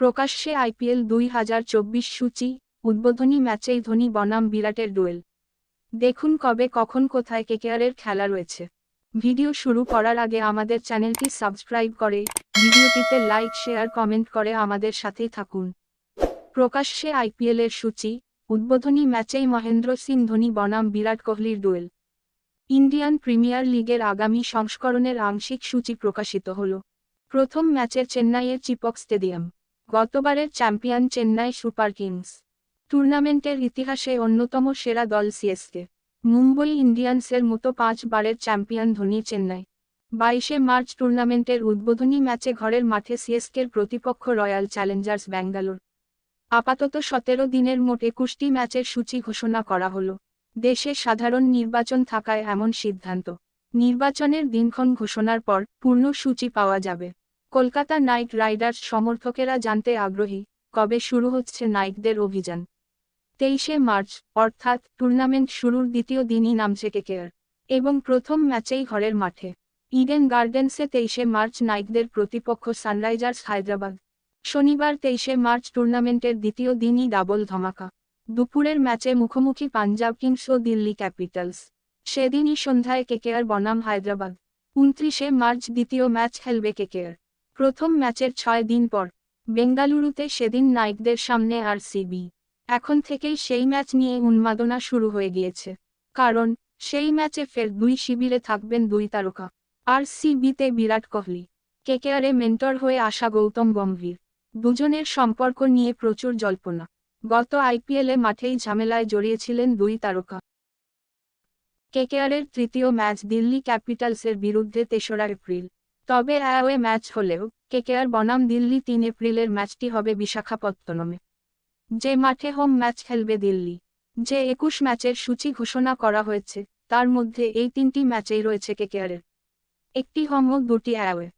প্রকাশ্যে আইপিএল দুই হাজার চব্বিশ সূচি, উদ্বোধনী ম্যাচেই ধোনি বনাম বিরাটের ডুয়েল। দেখুন কবে, কখন, কোথায় কেকেআরের খেলা রয়েছে। ভিডিও শুরু করার আগে আমাদের চ্যানেলটি সাবস্ক্রাইব করে, ভিডিওটিতে লাইক, শেয়ার, কমেন্ট করে আমাদের সাথেই থাকুন। প্রকাশ্যে আইপিএলের সূচি, উদ্বোধনী ম্যাচেই মহেন্দ্র সিং ধোনি বনাম বিরাট কোহলির ডুয়েল। ইন্ডিয়ান প্রিমিয়ার লিগের আগামী সংস্করণের আংশিক সূচি প্রকাশিত হল। প্রথম ম্যাচে চেন্নাইয়ের চিপক স্টেডিয়াম। গতবারের চ্যাম্পিয়ন চেন্নাই সুপার কিংস। টুর্নামেন্টের ইতিহাসে অন্যতম সেরা দল সিএসকে। মুম্বই ইন্ডিয়ান্সের মতো পাঁচবারের চ্যাম্পিয়ন ধোনি চেন্নাই। বাইশে মার্চ টুর্নামেন্টের উদ্বোধনী ম্যাচে ঘরের মাঠে সিএসকের প্রতিপক্ষ রয়্যাল চ্যালেঞ্জার্স ব্যাঙ্গালোর। আপাতত সতেরো দিনের মোট একুশটি ম্যাচের সূচি ঘোষণা করা হলো। দেশে সাধারণ নির্বাচন থাকায় এমন সিদ্ধান্ত। নির্বাচনের দিনক্ষণ ঘোষণার পর পূর্ণ সূচি পাওয়া যাবে। কলকাতা নাইট রাইডার্স সমর্থকেরা জানতে আগ্রহী, কবে শুরু হচ্ছে নাইটদের অভিযান? তেইশে মার্চ, অর্থাৎ টুর্নামেন্ট শুরুর দ্বিতীয় দিনই নামছে কেকেআর, এবং প্রথম ম্যাচেই ঘরের মাঠে। ইডেন গার্ডেন্সে তেইশে মার্চ নাইটদের প্রতিপক্ষ সানরাইজার্স হায়দ্রাবাদ। শনিবার তেইশে মার্চ টুর্নামেন্টের দ্বিতীয় দিনই ডাবল ধমাকা। দুপুরের ম্যাচে মুখোমুখি পাঞ্জাব কিংস ও দিল্লি ক্যাপিটালস। সেদিনই সন্ধ্যায় কেকেআর বনাম হায়দ্রাবাদ। উনত্রিশে মার্চ দ্বিতীয় ম্যাচ খেলবে কেকেআর। প্রথম ম্যাচের ছয় দিন পর, বেঙ্গালুরুতে সেদিন নাইটদের সামনে আর সিবি এখন থেকেই সেই ম্যাচ নিয়ে উন্মাদনা শুরু হয়ে গিয়েছে। কারণ, সেই ম্যাচে ফের দুই শিবিরে থাকবেন দুই তারকা। আর সিবিতে বিরাট কোহলি, কেকেআরে মেন্টর হয়ে আসা গৌতম গম্ভীর। দুজনের সম্পর্ক নিয়ে প্রচুর জল্পনা। গত আইপিএলে মাঠেই ঝামেলায় জড়িয়েছিলেন দুই তারকা। কেকেআরের তৃতীয় ম্যাচ দিল্লি ক্যাপিটালসের বিরুদ্ধে তেসরা এপ্রিল। তবে অ্যাওয়ে ম্যাচ হলেও কেকেআর বনাম দিল্লি তিন এপ্রিলের ম্যাচটি হবে বিশাখাপত্তনমে। যে মাঠে হোম ম্যাচ খেলবে দিল্লি, যে একুশ ম্যাচের সূচি ঘোষণা করা হয়েছে, তার মধ্যে এই তিনটি ম্যাচেই রয়েছে কেকেআরের। একটি হোম ও দুটি অ্যাওয়ে।